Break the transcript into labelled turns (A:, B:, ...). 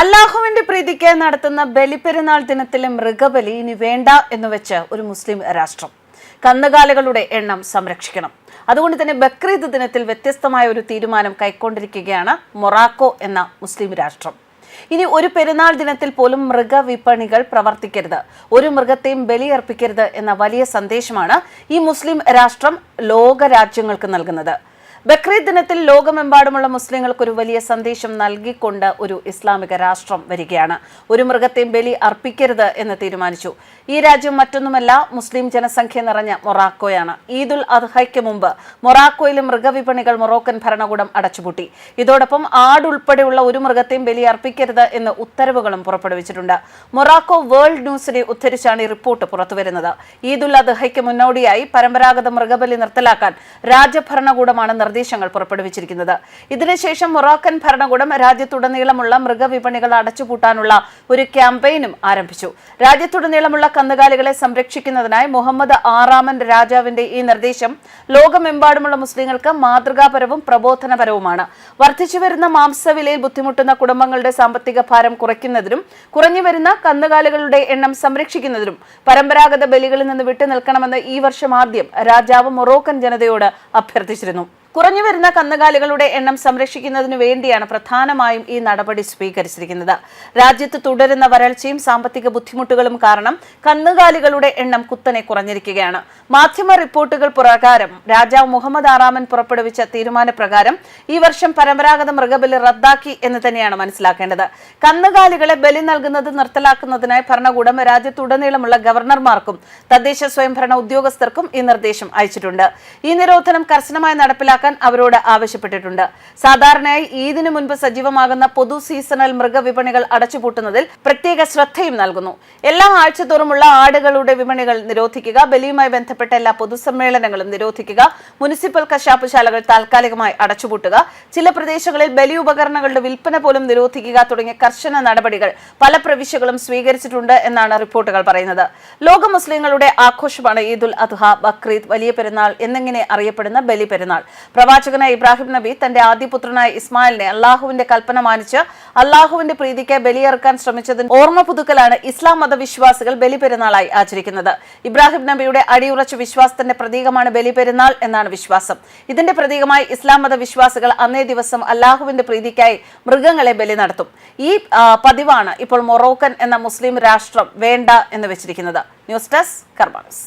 A: അള്ളാഹുവിന്റെ പ്രീതിക്ക് നടത്തുന്ന ബലിപ്പെരുന്നാൾ ദിനത്തിലെ മൃഗബലി ഇനി വേണ്ട എന്ന് വെച്ച് ഒരു മുസ്ലിം രാഷ്ട്രം. കന്നുകാലികളുടെ എണ്ണം സംരക്ഷിക്കണം. അതുകൊണ്ട് തന്നെ ബക്രീദ് ദിനത്തിൽ വ്യത്യസ്തമായ ഒരു തീരുമാനം കൈക്കൊണ്ടിരിക്കുകയാണ് മൊറാക്കോ എന്ന മുസ്ലിം രാഷ്ട്രം. ഇനി ഒരു പെരുന്നാൾ ദിനത്തിൽ പോലും മൃഗവിപണികൾ പ്രവർത്തിക്കരുത്. ഒരു മൃഗത്തെയും ബലിയർപ്പിക്കരുത് എന്ന വലിയ സന്ദേശമാണ് ഈ മുസ്ലിം രാഷ്ട്രം ലോക രാജ്യങ്ങൾക്ക് നൽകുന്നത്. ബക്രീദ് ദിനത്തിൽ ലോകമെമ്പാടുമുള്ള മുസ്ലിങ്ങൾക്ക് ഒരു വലിയ സന്ദേശം നൽകിക്കൊണ്ട് ഒരു ഇസ്ലാമിക രാഷ്ട്രം വരികയാണ്. ഒരു മൃഗത്തെയും ബലി അർപ്പിക്കരുത് എന്ന് തീരുമാനിച്ചു. ഈ രാജ്യം മറ്റൊന്നുമല്ല മുസ്ലിം ജനസംഖ്യ നിറഞ്ഞ മൊറാക്കോയാണ്. ഈദുൽ അദ്ഹയ്ക്ക് മുമ്പ് മൊറാക്കോയിലെ മൃഗവിപണികൾ മൊറോക്കൻ ഭരണകൂടം അടച്ചുപൂട്ടി. ഇതോടൊപ്പം ആടുൾപ്പെടെയുള്ള ഒരു മൃഗത്തെയും ബലി അർപ്പിക്കരുത് എന്ന് ഉത്തരവുകളും പുറപ്പെടുവിച്ചിട്ടുണ്ട്. മൊറാക്കോ വേൾഡ് ന്യൂസിനെ ഉദ്ധരിച്ചാണ് ഈ റിപ്പോർട്ട് പുറത്തുവരുന്നത്. ഈദുൽ അദ്ഹയ്ക്ക് മുന്നോടിയായി പരമ്പരാഗത മൃഗബലി നിർത്തലാക്കാൻ രാജ്യഭരണകൂടമാണ് നിർദ്ദേശങ്ങൾ പുറപ്പെടുവിച്ചിരിക്കുന്നത്. ഇതിനുശേഷം മൊറോക്കൻ ഭരണകൂടം രാജ്യത്തുടനീളമുള്ള മൃഗവിപണികൾ അടച്ചുപൂട്ടാനുള്ള ഒരു ക്യാമ്പയിനും ആരംഭിച്ചു. രാജ്യത്തുടനീളമുള്ള കന്നുകാലികളെ സംരക്ഷിക്കുന്നതിനായി മുഹമ്മദ് ആറാമൻ രാജാവിന്റെ ഈ നിർദ്ദേശം ലോകമെമ്പാടുമുള്ള മുസ്ലിങ്ങൾക്ക് മാതൃകാപരവും പ്രബോധനപരവുമാണ്. വർദ്ധിച്ചുവരുന്ന മാംസവിലയിൽ ബുദ്ധിമുട്ടുന്ന കുടുംബങ്ങളുടെ സാമ്പത്തിക ഭാരം കുറയ്ക്കുന്നതിനും കുറഞ്ഞുവരുന്ന കന്നുകാലികളുടെ എണ്ണം സംരക്ഷിക്കുന്നതിനും പരമ്പരാഗത ബലികളിൽ നിന്ന് വിട്ടുനിൽക്കണമെന്ന് ഈ വർഷം ആദ്യം രാജാവ് മൊറോക്കൻ ജനതയോട് അഭ്യർത്ഥിച്ചിരുന്നു. കുറഞ്ഞു വരുന്ന കന്നുകാലികളുടെ എണ്ണം സംരക്ഷിക്കുന്നതിനു വേണ്ടിയാണ് പ്രധാനമായും ഈ നടപടി സ്വീകരിച്ചിരിക്കുന്നത്. രാജ്യത്ത് തുടരുന്ന വരൾച്ചയും സാമ്പത്തിക ബുദ്ധിമുട്ടുകളും കാരണം കന്നുകാലികളുടെ എണ്ണം കുത്തനെ കുറഞ്ഞിരിക്കുകയാണ്. മാധ്യമ റിപ്പോർട്ടുകൾ പ്രകാരം രാജാവ് മുഹമ്മദ് ആറാമൻ പുറപ്പെടുവിച്ച തീരുമാനപ്രകാരം ഈ വർഷം പരമ്പരാഗത മൃഗബലി റദ്ദാക്കി എന്ന് തന്നെയാണ് മനസ്സിലാക്കേണ്ടത്. കന്നുകാലികളെ ബലി നൽകുന്നത് നിർത്തലാക്കുന്നതിനായി ഭരണകൂടം രാജ്യത്തുടനീളമുള്ള ഗവർണർമാർക്കും തദ്ദേശ സ്വയംഭരണ ഉദ്യോഗസ്ഥർക്കും ഈ നിർദ്ദേശം അയച്ചിട്ടുണ്ട്. ഈ നിരോധനം കർശനമായി നടപ്പിലാക്കാൻ അവരോട് ആവശ്യപ്പെട്ടിട്ടുണ്ട്. സാധാരണയായി ഈദിനു മുൻപ് സജീവമാകുന്ന പൊതു സീസണൽ മൃഗവിപണികൾ അടച്ചുപൂട്ടുന്നതിൽ പ്രത്യേക ശ്രദ്ധയും നൽകുന്നു. എല്ലാ ആഴ്ചതോറുമുള്ള ആടുകളുടെ വിപണികൾ നിരോധിക്കുക ബലിയുമായി ബന്ധപ്പെട്ട എല്ലാ പൊതുസമ്മേളനങ്ങളും നിരോധിക്കുക മുനിസിപ്പൽ കശാപ്പുശാലകൾ താൽക്കാലികമായി അടച്ചുപൂട്ടുക ചില പ്രദേശങ്ങളിൽ ബലി ഉപകരണങ്ങളുടെ വിൽപ്പന പോലും നിരോധിക്കുക തുടങ്ങിയ കർശന നടപടികൾ പല പ്രവിശ്യകളും സ്വീകരിച്ചിട്ടുണ്ട് എന്നാണ് റിപ്പോർട്ടുകൾ പറയുന്നത്. ലോക മുസ്ലിങ്ങളുടെ ആഘോഷമാണ് ഈദുൽ അദ്ഹ ബക്രീദ് വലിയ പെരുന്നാൾ എന്നിങ്ങനെ അറിയപ്പെടുന്ന ബലി പെരുന്നാൾ. പ്രവാചകനായ ഇബ്രാഹിം നബി തന്റെ ആദ്യപുത്രനായ ഇസ്മായിലിനെ അള്ളാഹുവിന്റെ കൽപ്പന മാനിച്ച് അള്ളാഹുവിന്റെ പ്രീതിക്ക് ബലിയേർക്കാൻ ശ്രമിച്ചതിന് ഓർമ്മ പുതുക്കലാണ് ഇസ്ലാം മതവിശ്വാസികൾ ബലിപെരുന്നാളായി ആചരിക്കുന്നത്. ഇബ്രാഹിം നബിയുടെ അടിയുറച്ച വിശ്വാസത്തിന്റെ പ്രതീകമാണ് ബലിപെരുന്നാൾ എന്നാണ് വിശ്വാസം. ഇതിന്റെ പ്രതീകമായി ഇസ്ലാം മതവിശ്വാസികൾ അന്നേ ദിവസം അള്ളാഹുവിന്റെ പ്രീതിക്കായി മൃഗങ്ങളെ ബലി നടത്തും. ഈ പതിവാണ് ഇപ്പോൾ മൊറോക്കൻ എന്ന മുസ്ലിം രാഷ്ട്രം വേണ്ട എന്ന് വെച്ചിരിക്കുന്നത്. News desk കർമാനസ്.